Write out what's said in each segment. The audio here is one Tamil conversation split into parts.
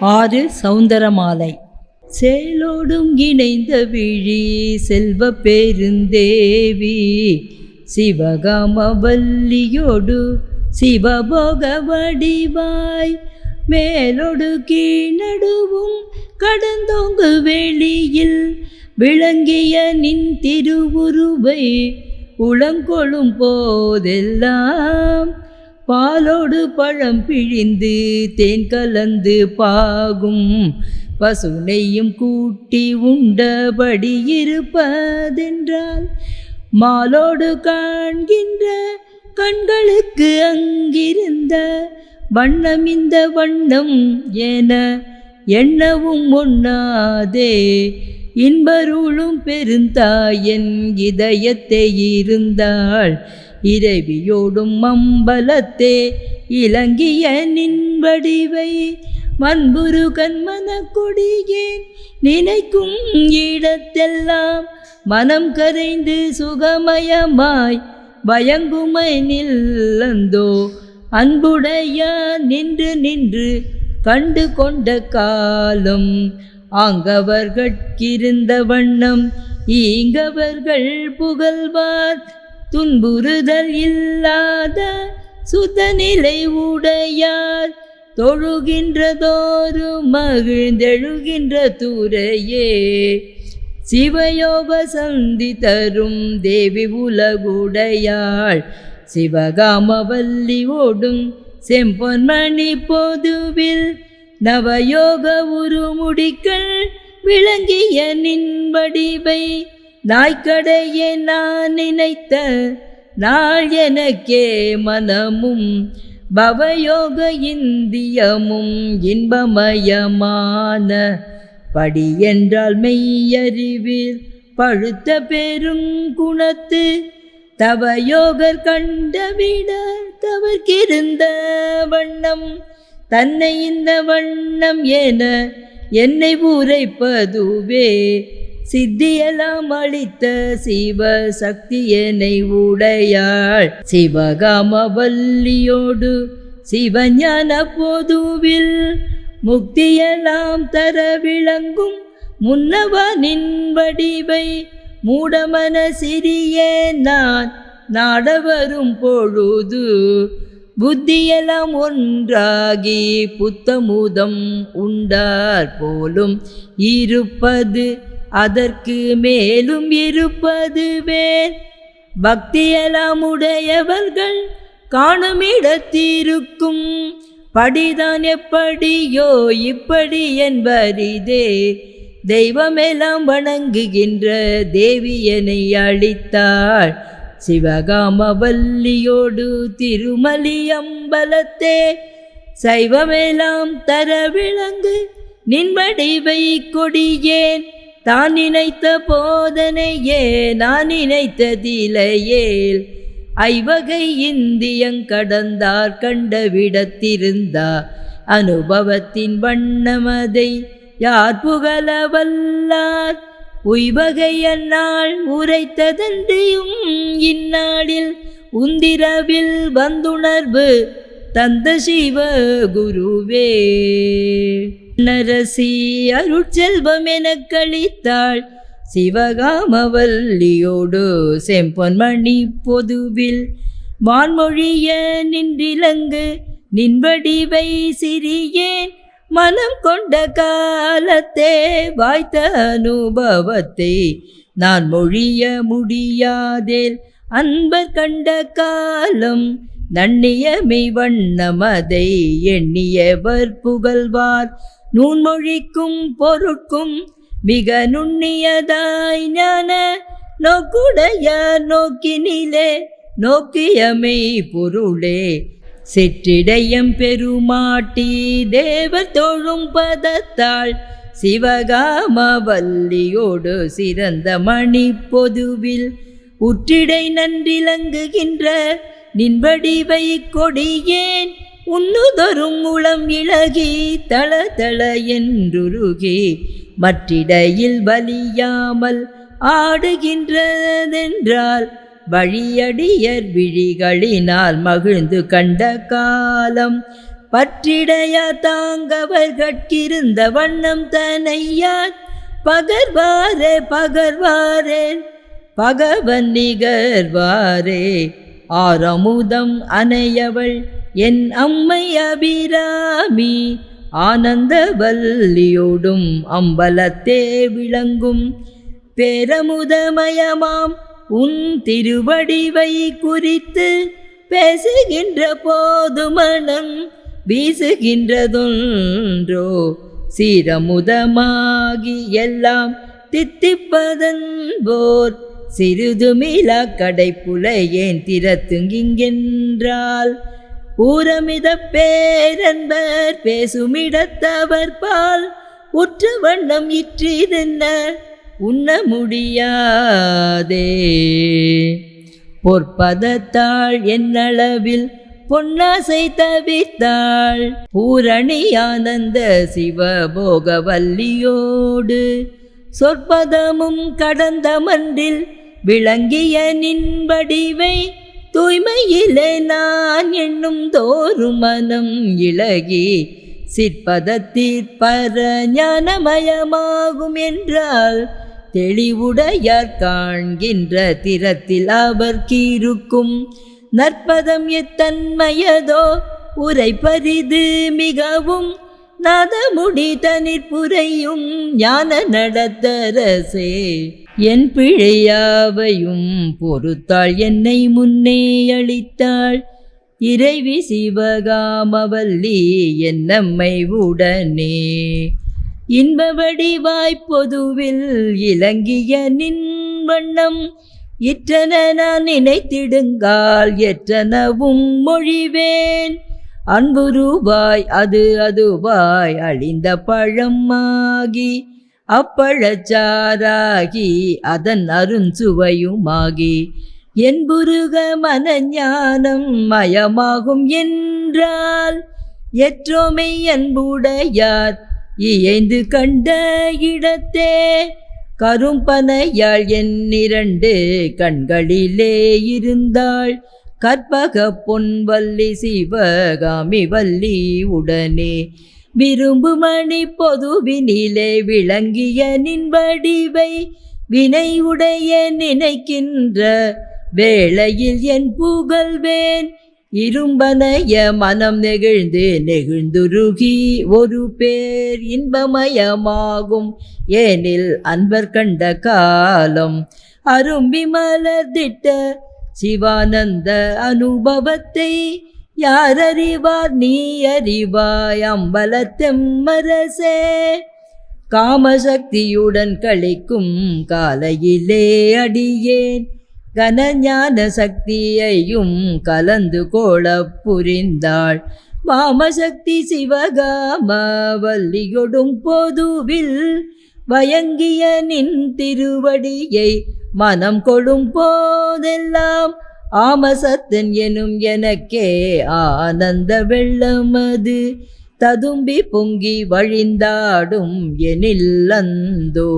ஆறு சௌந்தரமாலை. சேலோடும் இணைந்த விழி செல்வ பெருந்தேவி. சிவகாமவல்லியோடு சிவபோக வடிவாய். மேலோடு கீழடுவும் கடந்தோங்கு வெளியில் விளங்கிய நின் திருவுருவை உளங்கொள்ளும் போதெல்லாம் பாலோடு பழம் பிழிந்து தேன் கலந்து பாகும். பசுனையும் கூட்டி உண்டபடி இருப்பதென்றால் மாலோடு காண்கின்ற கண்களுக்கு அங்கிருந்த வண்ணம் இந்த வண்ணம் என எண்ணவும் ஒண்ணாதே. இன்பருளும் பெருந்தாயன் இதயத்தை இருந்தாள். இறைவியோடும் மம்பலத்தே இலங்கிய நின்வடிவை. வடிவை மண்புரு கண்மன கொடியேன் நினைக்கும் இடத்தெல்லாம் மனம் கரைந்து சுகமயமாய் பயங்குமை நில்லந்தோ. அன்புடைய நின்று நின்று கண்டு கொண்ட காலம் ஆங்கவர்கட்கிருந்த வண்ணம் ஈங்கவர்கள் புகழ்வார். துன்புறுதல் இல்லாத சுதநிலை உடையார். தொழுகின்றதோரு மகிழ்ந்தெழுகின்ற தூரையே. சிவயோக சந்தி தரும் தேவி உலகுடையாள். சிவகாமவல்லி ஓடும் செம்பொன்மணி பொதுவில் நவயோக உருமுடிக்கள் விளங்கிய நின் வடிவை நாய்க்கடையே நான் நினைத்த நாள் எனக்கே மனமும் பவயோக இந்தியமும் இன்பமயமான. படி என்றால் மெய்யறிவில் பழுத்த பெருங்குணத்து தவயோகர் கண்டவிட தவற்கிருந்த வண்ணம். தன்னை இந்த வண்ணம் என என்னை உரைப்பதுவே சித்தியெல்லாம் அளித்த சிவ சக்தியனை உடையாள். சிவகாமவல்லியோடு சிவஞான பொதுவில் முக்தியெல்லாம் தர விளங்கும் முன்னவனின் வடிவை மூடமன சிறிய நான் நாட வரும் பொழுது புத்தியெல்லாம் ஒன்றாகி புத்தமுதம் உண்டார் போலும் இருப்பது அதற்கு மேலும் இருப்பதுவே. பக்தியெல்லாம் உடையவர்கள் காணும் இடத்திருக்கும். படிதான் எப்படியோ இப்படி என்பரிதே. தெய்வமெல்லாம் வணங்குகின்ற தேவியனை அளித்தாள் சிவகாமவல்லியோடு திருமலி அம்பலத்தே சைவமெல்லாம் தர விளங்கு நின்படிவை கொடியேன். தான் நினைத்த போதனையே நான் நினைத்ததிலையேல் ஐவகை இந்தியங் கடந்தார் கண்ட கண்டவிடத்திருந்தா அனுபவத்தின் வண்ணமதை யார் புகழ வல்லார் உய்வகை அந்நாள் உரைத்ததன்றியும் இந்நாளில் உந்திரவில் வந்துணர்வு தந்த சிவ குருவே நரசி அருட்செல்வம் எனக் கழித்தாள். சிவகாமவல்லியோடு செம்பொன்மணி பொதுவில். வான்மொழிய நின்றிலங்கு நின்படிவை சிறியேன். மனம் கொண்ட காலத்தே வாய்த்த அனுபவத்தை நான் மொழிய முடியாதேல். அன்பர் கண்ட காலம் நன்னியமை வண்ணமதை எண்ணியவர் புகழ்வார். நூன்மொழிக்கும் பொருட்கும் மிக நுண்ணியதாய் ஞான. நோக்குடைய நோக்கினிலே நோக்கியமை பொருளே. செற்றிடையம் பெருமாட்டி தேவ தொழும் பதத்தாள் சிவகாமவல்லியோடு சிறந்த மணி பொதுவில் உற்றிடை நன்றிலங்குகின்ற நின்படிவை கொடியேன். உன்னுதொரும் உளம் இழகி தள தள என்றுருகி மற்றிடையில் வலியாமல் ஆடுகின்றதென்றால் வழியடியர் விழிகளினால் மகிழ்ந்து கண்ட காலம் பற்றிடைய தாங்கவர் கட்கிருந்த வண்ணம் தனையார் பகர்வாரே பகர்வாரே பகவன் நிகர்வாரே. ஆரமுதம் அணையவள் என் அம்மை அபிராமி ஆனந்த வல்லியோடும் அம்பலத்தே விளங்கும். பேரமுதமயமாம் உன் திருவடிவை குறித்து பேசுகின்ற போது மனம் வீசுகின்றதொன்றோ சீரமுதமாகி எல்லாம் தித்திப்பதன்போர் சிறிதுமிலா கடைப்புல ஏன் திறத்துங்கின்றால் ஊரமித பேரன்பர் பேசுமிடத்தவர் பால் உற்ற வண்ணம் இற்றிருந்த உண்ண முடியாதே. பொற்பதத்தாள் என்னளவில் பொன்னாசை தவித்தாள். பூரணி ஆனந்த சிவபோகவல்லியோடு சொற்பதமும் கடந்த மன்றில் விளங்கிய நின்படிவை தூய்மையிலே நான் எண்ணும் தோறும் மனம் இழகி சிற்பதத்திற்பர ஞானமயமாகும் என்றால் தெளிவுடையார் காண்கின்ற திறத்தில் அவர் கீருக்கும். நற்பதம் எத்தன்மையதோ உரை பரிது மிகவும் நாதமுடி தனிற்புரையும் ஞான நடத்தரசே. என் பிழையாவையும் பொறுத்தாள் என்னை முன்னே அளித்தாள். இறைவி சிவகாமவல்லி என்னம்மை உடனே. இன்பவடி வாய்ப்பொதுவில் இலங்கிய நின் வண்ணம் இற்றன நான் நினைத்திடுங்கால் எற்றனவும் மொழிவேன். அன்பு ரூபாய் அது அதுவாய் அழிந்த பழமாகி அப்பழச்சாராகி அதன் அருஞ்சுவையுமாகி. என்புருக மனஞானம் மயமாகும் என்றால் எற்றோமை அன்புடையார் இயைந்து கண்ட இடத்தே கரும்பனையாள் என் இரண்டு கண்களிலே இருந்தாள். கற்பக பொன்வல்லி சிவகாமி வல்லி உடனே. விரும்புமணி பொதுவினிலே விளங்கிய நின்படிவை வினை உடைய நினைக்கின்ற வேளையில் என் புகழ்வேன். இரும்பனைய மனம் நெகிழ்ந்து நெகிழ்ந்துருகி ஒரு பேர் இன்பமயமாகும். ஏனில் அன்பர் கண்ட காலம் அரும்பி மலர்ந்திட்ட சிவானந்த அனுபவத்தை யார் அறிவார் நீ அறிவாய் அம்பலத்தெம்மரசே. காமசக்தியுடன் கழிக்கும் காலையிலே அடியேன். கனஞான சக்தியையும் கலந்து கோள புரிந்தாள். வாமசக்தி சிவகாம வல்லியொடும் பொதுவில் வயங்கிய நின் திருவடியை மனம் கொடும் போதெல்லாம் ஆமசத்தன் எனும் எனக்கே ஆனந்த வெள்ளம் அது. ததும்பி பொங்கி வழிந்தாடும் எனில்லந்தோ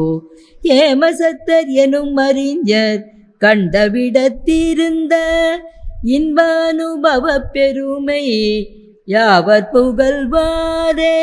ஏமசத்தர் எனும் அறிஞர் கண்டவிடத்திருந்த இன்பானுபவ பெருமை யாவர் புகழ்வாரே?